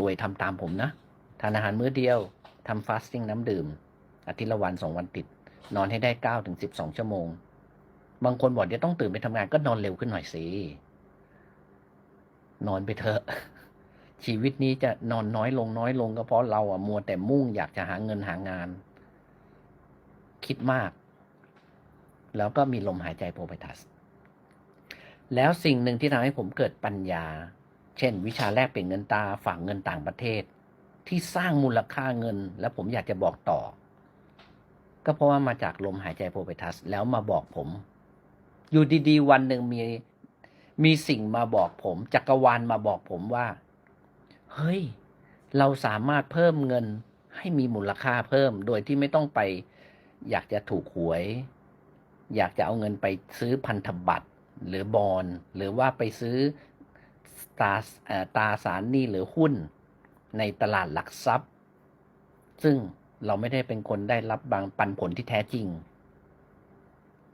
รวยทำตามผมนะ ทานอาหารมื้อเดียวทำฟาสติ้งน้ำดื่ม อาทิตย์ละวันสองวันติด นอนให้ได้เก้าถึงสิบสองชั่วโมง บางคนบอกเดี๋ยวต้องตื่นไปทำงานก็นอนเร็วขึ้นหน่อยสิ นอนไปเถอะ ชีวิตนี้จะนอนน้อยลงน้อยลงก็เพราะเราอะมัวแต่มุ่งอยากจะหาเงินหางาน คิดมาก แล้วก็มีลมหายใจโพไพทัส แล้วสิ่งหนึ่งที่ทำให้ผมเกิดปัญญา ช่น วิชาแลกเปลี่ยนเงินตาฝากเงินต่างประเทศ ที่สร้างมูลค่าเงิน แล้วผมอยากจะบอกต่อ ก็เพราะว่ามาจากลมหายใจโพไพทัส แล้วมาบอกผม อยู่ดีๆ วันหนึ่งมีมีสิ่งมาบอกผมจักรวาลมาบอกผมว่า เฮ้ย เราสามารถเพิ่มเงินให้มีมูลค่าเพิ่มโดยที่ไม่ต้องไป อยากจะถูกหวย อยากจะเอาเงินไปซื้อพันธบัตรหรือบอลหรือว่าไปซื้อ ตราเอ่อตราสารหนี้หรือหุ้นในตลาดหลักทรัพย์ ซึ่งเราไม่ได้เป็นคนได้รับบางปันผลที่แท้จริง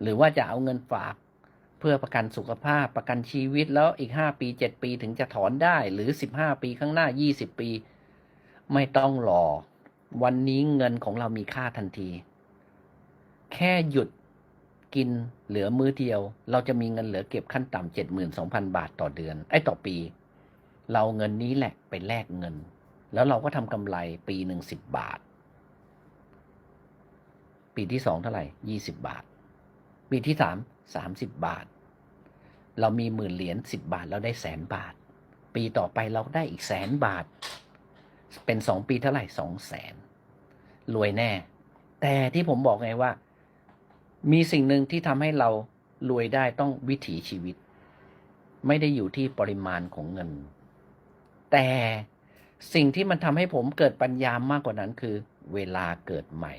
หรือว่าจะเอาเงินฝากเพื่อประกันสุขภาพประกันชีวิตแล้วอีกห้าปีเจ็ดปีถึงจะถอนได้หรือสิบห้าปีข้างหน้ายี่สิบปี ไม่ต้องรอ วันนี้เงินของเรามีค่าทันที แค่หยุด กินเหลือมื้อเดียว เราจะมีเงินเหลือเก็บขั้นต่ำเจ็ดหมื่นสองพันบาทต่อเดือน ไอ้ต่อปี เราเงินนี้แหละไปแลกเงิน แล้วเราก็ทำกำไรปีหนึ่งสิบบาท ปีที่สองเท่าไหร่ยี่สิบบาท ปีที่สามสามสิบบาท เรามีหมื่นเหรียญสิบบาทเราได้แสนบาท ปีต่อไปเราได้อีกแสนบาท เป็นสองปีเท่าไหร่สองแสนรวยแน่ แต่ที่ผมบอกไงว่า มีสิ่งหนึ่งที่ทำให้เรารวยได้ต้องวิถีชีวิต ไม่ได้อยู่ที่ปริมาณของเงิน แต่สิ่งที่มันทำให้ผมเกิดปัญญามากกว่านั้นคือ เวลาเกิดใหม่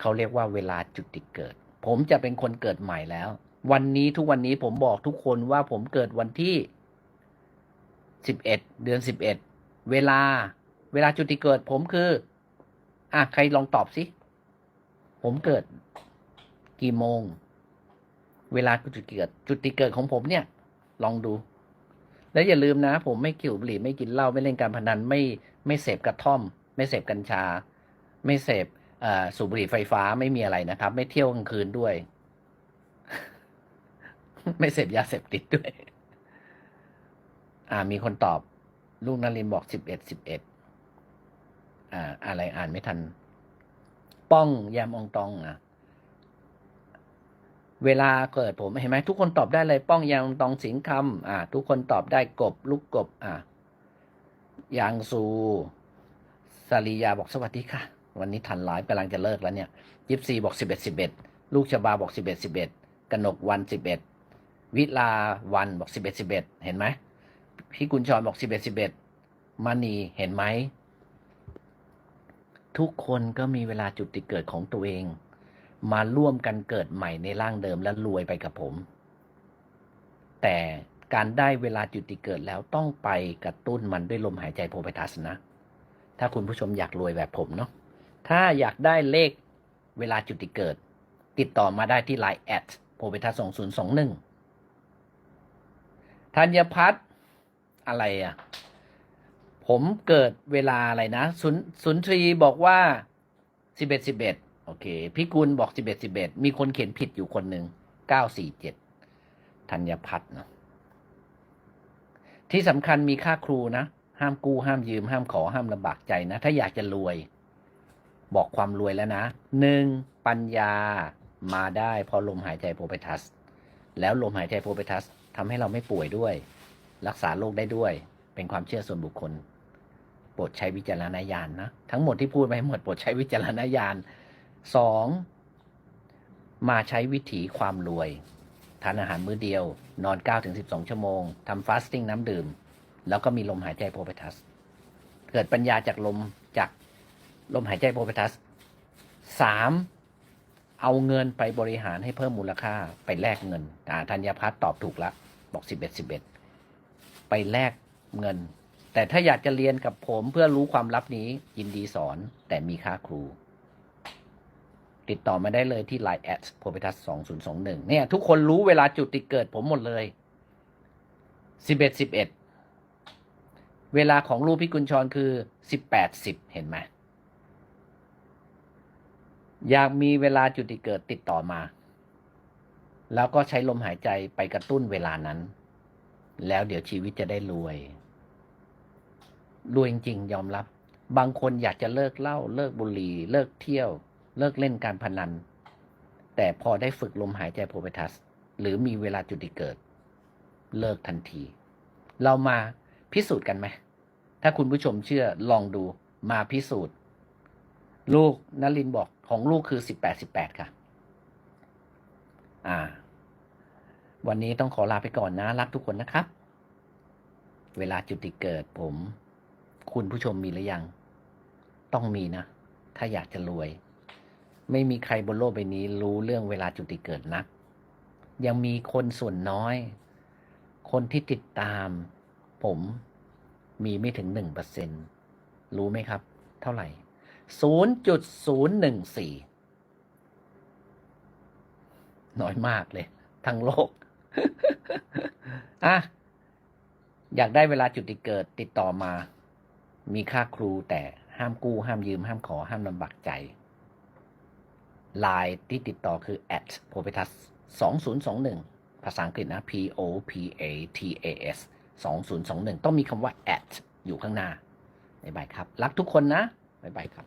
เขาเรียกว่าเวลาจุติเกิด ผมจะเป็นคนเกิดใหม่แล้ว วันนี้ทุกวันนี้ผมบอกทุกคนว่าผมเกิดวันที่สิบเอ็ดเดือนสิบเอ็ดเวลา เวลาจุติเกิดผมคืออะใครลองตอบสิ ผมเกิดกี่โมง เวลาจุติเกิด จุดติเกิดของผมเนี่ย ลองดู แล้วอย่าลืมนะ ผมไม่เกี่ยวบุหรี่ไม่กินเหล้าไม่เล่นการพนันไม่ไม่เสพกระท่อม ไม่เสพกัญชา ไม่เสพสูบบุหรี่ไฟฟ้าไม่มีอะไรนะครับ ไม่เที่ยวกลางคืนด้วย ไม่เสพยาเสพติดด้วย อ่า มีคนตอบ ลูกนารินบอกสิบเอ็ดสิบเอ็ดอ่า อะไรอ่านไม่ทัน ป้องยามองตองอะเวลาเกิดผมเห็นไหมทุกคนตอบได้เลยป้องยามองตองสิงคำอ่า ทุกคนตอบได้กบลูกกบ อ่ายางซูสาริยาบอกสวัสดีค่ะ วันนี้ทันไลฟ์กำลังจะเลิกแล้วเนี่ยยิปซีบอกสิบเอ็ดสิบเอ็ดลูกชบาบอกสิบเอ็ดสิบเอ็ดกนกวันสิบเอ็ดวิลาวันบอกสิบเอ็ดสิบเอ็ดเห็นไหมพี่กุญชรบอกสิบเอ็ดสิบเอ็ดมณีเห็นไหม ทุกคนก็มีเวลาจุดติเกิดของตัวเอง มาร่วมกันเกิดใหม่ในร่างเดิมและรวยไปกับผม แต่การได้เวลาจุดติเกิดแล้วต้องไปกระตุ้นมันด้วยลมหายใจโพไพทัสนะ ถ้าคุณผู้ชมอยากรวยแบบผมเนาะถ้าอยากได้เลขเวลาจุดติเกิด ติดต่อมาได้ที่ Line แอดโพเปทัสสองศูนย์สองหนึ่งธัญพัฒน์อะไรอะ ผมเกิดเวลาอะไรนะสุนสุนทรีบอกว่าสิบเอ็ดสิบเอ็ดโอเคพี่กุลบอกสิบเอ็ดสิบเอ็ดมีคนเขียนผิดอยู่คนหนึ่งเก้าสี่เจ็ดธัญพัฒน์เนาะที่สำคัญมีค่าครูนะ ห้ามกู้ห้ามยืม ห้ามขอห้ามลำบากใจนะ ถ้าอยากจะรวย บอกความรวยแล้วนะหนึ่งปัญญามาได้พราะลมหายใจโพไพทัส แล้วลมหายใจโพไพทัสทำให้เราไม่ป่วยด้วย รักษาโรคได้ด้วย เป็นความเชื่อส่วนบุคคล โปรดใช้วิจารณญาณนะ ทั้งหมดที่พูดไปหมดโปรดใช้วิจารณญาณสองมาใช้วิถีความรวย ทานอาหารมื้อเดียว นอน 9-12 ชั่วโมงทำฟาสติ้งน้ำดื่ม แล้วก็มีลมหายใจโพไพทัส เกิดปัญญาจากลมจากลมหายใจโพไพทัสสามเอาเงินไปบริหารให้เพิ่มมูลค่าไปแลกเงินอ่าธัญพัฒน์ตอบถูกละบอกสิบเอ็ดสิบเอ็ดไปแลก เงิน แต่ถ้าอยากจะเรียนกับผมเพื่อรู้ความลับนี้ ยินดีสอนแต่มีค่าครู ติดต่อมาได้เลยที่ Line แอดโพพิทัสสองศูนย์สองหนึ่งเนี่ย ทุกคนรู้เวลาจุดติเกิดผมหมดเลยสิบเอ็ดสิบเอ็ดเวลาของลูกพิกุลชรคือสิบแปดสิบเห็นไหมอยากมีเวลาจุดติเกิดติดต่อมา แล้วก็ใช้ลมหายใจไปกระตุ้นเวลานั้น แล้วเดี๋ยวชีวิตจะได้รวย รวยจริงๆยอมรับ บางคนอยากจะเลิกเหล้าเลิกบุหรี่ เลิกเที่ยว เลิกเล่นการพนัน แต่พอได้ฝึกลมหายใจโพเปทัส หรือมีเวลาจุติเกิด เลิกทันที เรามาพิสูจน์กันไหม ถ้าคุณผู้ชมเชื่อลองดูมาพิสูจน์ ลูกนลินบอกของลูกคือสิบแปดสิบแปดค่ะ อ่า วันนี้ต้องขอลาไปก่อนนะ รักทุกคนนะครับ เวลาจุติเกิดผม คุณผู้ชมมีหรือยัง ต้องมีนะ ถ้าอยากจะรวย ไม่มีใครบนโลกใบนี้รู้เรื่องเวลาจุติเกิดนัก ยังมีคนส่วนน้อย คนที่ติดตาม ผมมีไม่ถึงหนึ่งเปอร์เซ็นรู้ไหมครับ เท่าไหร่ศูนย์จุดศูนย์หนึ่งสี่น้อยมากเลย ทั้งโลก อะ อยากได้เวลาจุดติเกิดติดต่อมา มีค่าครูแต่ห้ามกู้ ห้ามยืม ห้ามขอ ห้ามลำบากใจไลน์ที่ติดต่อคือ at p o p e t a s 2021 ภาษาอังกฤษนะ p o p a t a s 2021 ต้องมีคำว่า at อยู่ข้างหน้าบ๊ายบายครับ รักทุกคนนะบายบายครับ